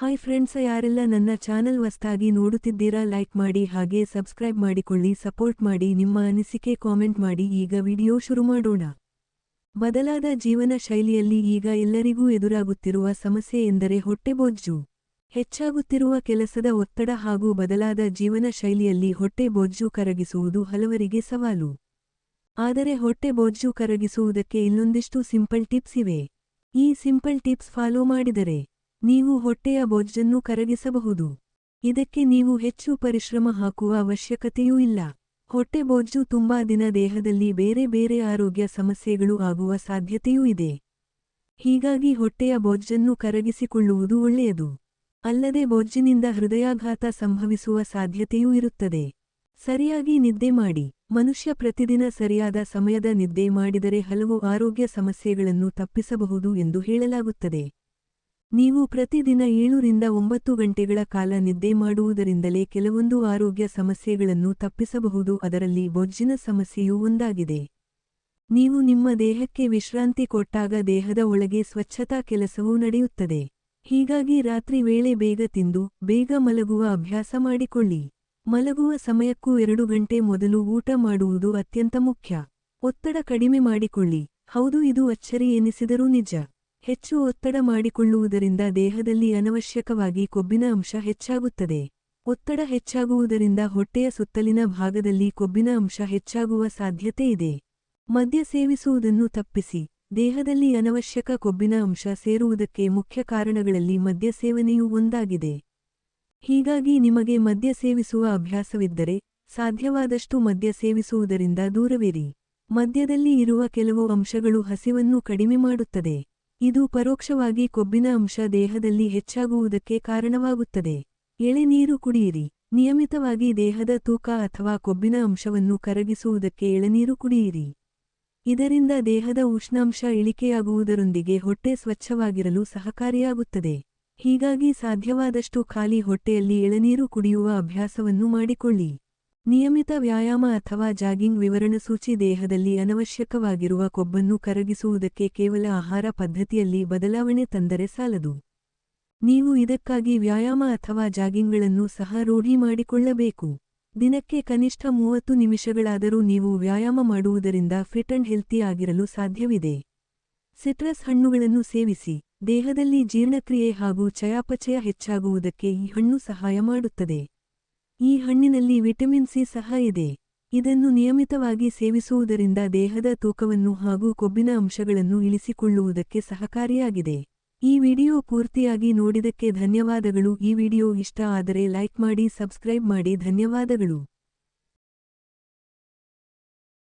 Hi friends ಯಾರೆಲ್ಲ ನನ್ನ channel ಹೊಸ್ತಾಗಿ ನೋಡುತ್ತಿದ್ದೀರಾ ಲೈಕ್ ಮಾಡಿ, ಹಾಗೆ ಸಬ್ಸ್ಕ್ರೈಬ್ ಮಾಡಿಕೊಳ್ಳಿ ಸಪೋರ್ಟ್ ಮಾಡಿ, ನಿಮ್ಮ ಅನಿಸಿಕೆ ಕಾಮೆಂಟ್ ಮಾಡಿ, ಈಗ ವಿಡಿಯೋ ಶುರು ಮಾಡೋಣ. ಬದಲಾದ ಜೀವನ ಶೈಲಿಯಲ್ಲಿ ಈಗ ಎಲ್ಲರಿಗೂ ಎದುರಾಗುತ್ತಿರುವ ಸಮಸ್ಯೆ ಎಂದರೆ ಹೊಟ್ಟೆಬೊಜ್ಜು ಹೆಚ್ಚಾಗುತ್ತಿರುವ ಕೆಲಸದ ಒತ್ತಡ ಹಾಗೂ ಬದಲಾದ ಜೀವನ ಶೈಲಿಯಲ್ಲಿ ಹೊಟ್ಟೆ ಬೊಜ್ಜು ಕರಗಿಸುವುದು ಹಲವರಿಗೆ ಸವಾಲು. ಆದರೆ ಹೊಟ್ಟೆ ಬೊಜ್ಜು ಕರಗಿಸುವುದಕ್ಕೆ ಇಲ್ಲೊಂದಿಷ್ಟು ಸಿಂಪಲ್ ಟಿಪ್ಸ್ ಇವೆ. ಈ ಸಿಂಪಲ್ ಟಿಪ್ಸ್ ಫಾಲೋ ಮಾಡಿದರೆ ನೀವು ಹೊಟ್ಟೆಯ ಬೊಜ್ಜನ್ನು ಕರಗಿಸಬಹುದು. ಇದಕ್ಕೆ ನೀವು ಹೆಚ್ಚು ಪರಿಶ್ರಮ ಹಾಕುವ ಅವಶ್ಯಕತೆಯೂ ಇಲ್ಲ. ಹೊಟ್ಟೆ ಬೊಜ್ಜು ತುಂಬಾ ದಿನ ದೇಹದಲ್ಲಿ ಬೇರೆ ಬೇರೆ ಆರೋಗ್ಯ ಸಮಸ್ಯೆಗಳು ಆಗುವ ಸಾಧ್ಯತೆಯೂ ಇದೆ. ಹೀಗಾಗಿ ಹೊಟ್ಟೆಯ ಬೊಜ್ಜನ್ನು ಕರಗಿಸಿಕೊಳ್ಳುವುದು ಒಳ್ಳೆಯದು. ಅಲ್ಲದೆ ಬೊಜ್ಜಿನಿಂದ ಹೃದಯಾಘಾತ ಸಂಭವಿಸುವ ಸಾಧ್ಯತೆಯೂ ಇರುತ್ತದೆ. ಸರಿಯಾಗಿ ನಿದ್ದೆ ಮಾಡಿ. ಮನುಷ್ಯ ಪ್ರತಿದಿನ ಸರಿಯಾದ ಸಮಯದ ನಿದ್ದೆ ಮಾಡಿದರೆ ಹಲವು ಆರೋಗ್ಯ ಸಮಸ್ಯೆಗಳನ್ನು ತಪ್ಪಿಸಬಹುದು ಎಂದು ಹೇಳಲಾಗುತ್ತದೆ. ನೀವು ಪ್ರತಿದಿನ ಏಳರಿಂದ ಒಂಬತ್ತು ಗಂಟೆಗಳ ಕಾಲ ನಿದ್ದೆ ಮಾಡುವುದರಿಂದಲೇ ಕೆಲವೊಂದು ಆರೋಗ್ಯ ಸಮಸ್ಯೆಗಳನ್ನು ತಪ್ಪಿಸಬಹುದು. ಅದರಲ್ಲಿ ಬೊಜ್ಜಿನ ಸಮಸ್ಯೆಯೂ ಒಂದಾಗಿದೆ. ನೀವು ನಿಮ್ಮ ದೇಹಕ್ಕೆ ವಿಶ್ರಾಂತಿ ಕೊಟ್ಟಾಗ ದೇಹದ ಒಳಗೆ ಸ್ವಚ್ಛತಾ ಕೆಲಸವೂ ನಡೆಯುತ್ತದೆ. ಹೀಗಾಗಿ ರಾತ್ರಿ ವೇಳೆ ಬೇಗ ತಿಂದು, ಬೇಗ ಮಲಗುವ ಅಭ್ಯಾಸ ಮಾಡಿಕೊಳ್ಳಿ. ಮಲಗುವ ಸಮಯಕ್ಕೂ ಎರಡು ಗಂಟೆ ಮೊದಲು ಊಟ ಮಾಡುವುದು ಅತ್ಯಂತ ಮುಖ್ಯ. ಒತ್ತಡ ಕಡಿಮೆ ಮಾಡಿಕೊಳ್ಳಿ. ಹೌದು, ಇದು ಅಚ್ಚರಿ ಎನಿಸಿದರೂ ನಿಜ. ಹೆಚ್ಚು ಒತ್ತಡ ಮಾಡಿಕೊಳ್ಳುವುದರಿಂದ ದೇಹದಲ್ಲಿ ಅನವಶ್ಯಕವಾಗಿ ಕೊಬ್ಬಿನ ಅಂಶ ಹೆಚ್ಚಾಗುತ್ತದೆ. ಒತ್ತಡ ಹೆಚ್ಚಾಗುವುದರಿಂದ ಹೊಟ್ಟೆಯ ಸುತ್ತಲಿನ ಭಾಗದಲ್ಲಿ ಕೊಬ್ಬಿನ ಅಂಶ ಹೆಚ್ಚಾಗುವ ಸಾಧ್ಯತೆ ಇದೆ. ಮದ್ಯ ಸೇವಿಸುವುದನ್ನು ತಪ್ಪಿಸಿ. ದೇಹದಲ್ಲಿ ಅನವಶ್ಯಕ ಕೊಬ್ಬಿನ ಅಂಶ ಸೇರುವುದಕ್ಕೆ ಮುಖ್ಯ ಕಾರಣಗಳಲ್ಲಿ ಮದ್ಯ ಸೇವನೆಯೂ ಒಂದಾಗಿದೆ. ಹೀಗಾಗಿ ನಿಮಗೆ ಮದ್ಯ ಸೇವಿಸುವ ಅಭ್ಯಾಸವಿದ್ದರೆ ಸಾಧ್ಯವಾದಷ್ಟು ಮದ್ಯ ಸೇವಿಸುವುದರಿಂದ ದೂರವಿರಿ. ಮದ್ಯದಲ್ಲಿ ಇರುವ ಕೆಲವು ಅಂಶಗಳು ಹಸಿವನ್ನು ಕಡಿಮೆ ಮಾಡುತ್ತದೆ. ಇದು ಪರೋಕ್ಷವಾಗಿ ಕೊಬ್ಬಿನ ಅಂಶ ದೇಹದಲ್ಲಿ ಹೆಚ್ಚಾಗುವುದಕ್ಕೆ ಕಾರಣವಾಗುತ್ತದೆ. ಎಳೆನೀರು ಕುಡಿಯಿರಿ. ನಿಯಮಿತವಾಗಿ ದೇಹದ ತೂಕ ಅಥವಾ ಕೊಬ್ಬಿನ ಅಂಶವನ್ನು ಕರಗಿಸುವುದಕ್ಕೆ ಎಳೆನೀರು ಕುಡಿಯಿರಿ. ಇದರಿಂದ ದೇಹದ ಉಷ್ಣಾಂಶ ಇಳಿಕೆಯಾಗುವುದರೊಂದಿಗೆ ಹೊಟ್ಟೆ ಸ್ವಚ್ಛವಾಗಿರಲು ಸಹಕಾರಿಯಾಗುತ್ತದೆ. ಹೀಗಾಗಿ ಸಾಧ್ಯವಾದಷ್ಟು ಖಾಲಿ ಹೊಟ್ಟೆಯಲ್ಲಿ ಎಳೆನೀರು ಕುಡಿಯುವ ಅಭ್ಯಾಸವನ್ನು ಮಾಡಿಕೊಳ್ಳಿ. ನಿಯಮಿತ ವ್ಯಾಯಾಮ ಅಥವಾ ಜಾಗಿಂಗ್ ವಿವರಣಸೂಚಿ ದೇಹದಲ್ಲಿ ಅನವಶ್ಯಕವಾಗಿರುವ ಕೊಬ್ಬನ್ನು ಕರಗಿಸುವುದಕ್ಕೆ ಕೇವಲ ಆಹಾರ ಪದ್ಧತಿಯಲ್ಲಿ ಬದಲಾವಣೆ ತಂದರೆ ಸಾಲದು. ನೀವು ಇದಕ್ಕಾಗಿ ವ್ಯಾಯಾಮ ಅಥವಾ ಜಾಗಿಂಗ್ಗಳನ್ನು ಸಹ ರೂಢಿ ಮಾಡಿಕೊಳ್ಳಬೇಕು. ದಿನಕ್ಕೆ ಕನಿಷ್ಠ ಮೂವತ್ತು ನಿಮಿಷಗಳಾದರೂ ನೀವು ವ್ಯಾಯಾಮ ಮಾಡುವುದರಿಂದ ಫಿಟ್ ಅಂಡ್ ಹೆಲ್ತಿ ಆಗಿರಲು ಸಾಧ್ಯವಿದೆ. ಸಿಟ್ರಸ್ ಹಣ್ಣುಗಳನ್ನು ಸೇವಿಸಿ, ದೇಹದಲ್ಲಿ ಜೀರ್ಣಕ್ರಿಯೆ ಹಾಗೂ ಚಯಾಪಚಯ ಹೆಚ್ಚಾಗುವುದಕ್ಕೆ ಈ ಹಣ್ಣು ಸಹಾಯ ಮಾಡುತ್ತದೆ. ಈ ಹಣ್ಣಿನಲ್ಲಿ ವಿಟಮಿನ್ ಸಿ ಸಹ ಇದೆ. ಇದನ್ನು ನಿಯಮಿತವಾಗಿ ಸೇವಿಸುವುದರಿಂದ ದೇಹದ ತೂಕವನ್ನು ಹಾಗೂ ಕೊಬ್ಬಿನ ಅಂಶಗಳನ್ನು ಇಳಿಸಿಕೊಳ್ಳುವುದಕ್ಕೆ ಸಹಕಾರಿಯಾಗಿದೆ. ಈ ವಿಡಿಯೋ ಪೂರ್ತಿಯಾಗಿ ನೋಡಿದಕ್ಕೆ ಧನ್ಯವಾದಗಳು. ಈ ವಿಡಿಯೋ ಇಷ್ಟ ಆದರೆ ಲೈಕ್ ಮಾಡಿ, ಸಬ್ಸ್ಕ್ರೈಬ್ ಮಾಡಿ. ಧನ್ಯವಾದಗಳು.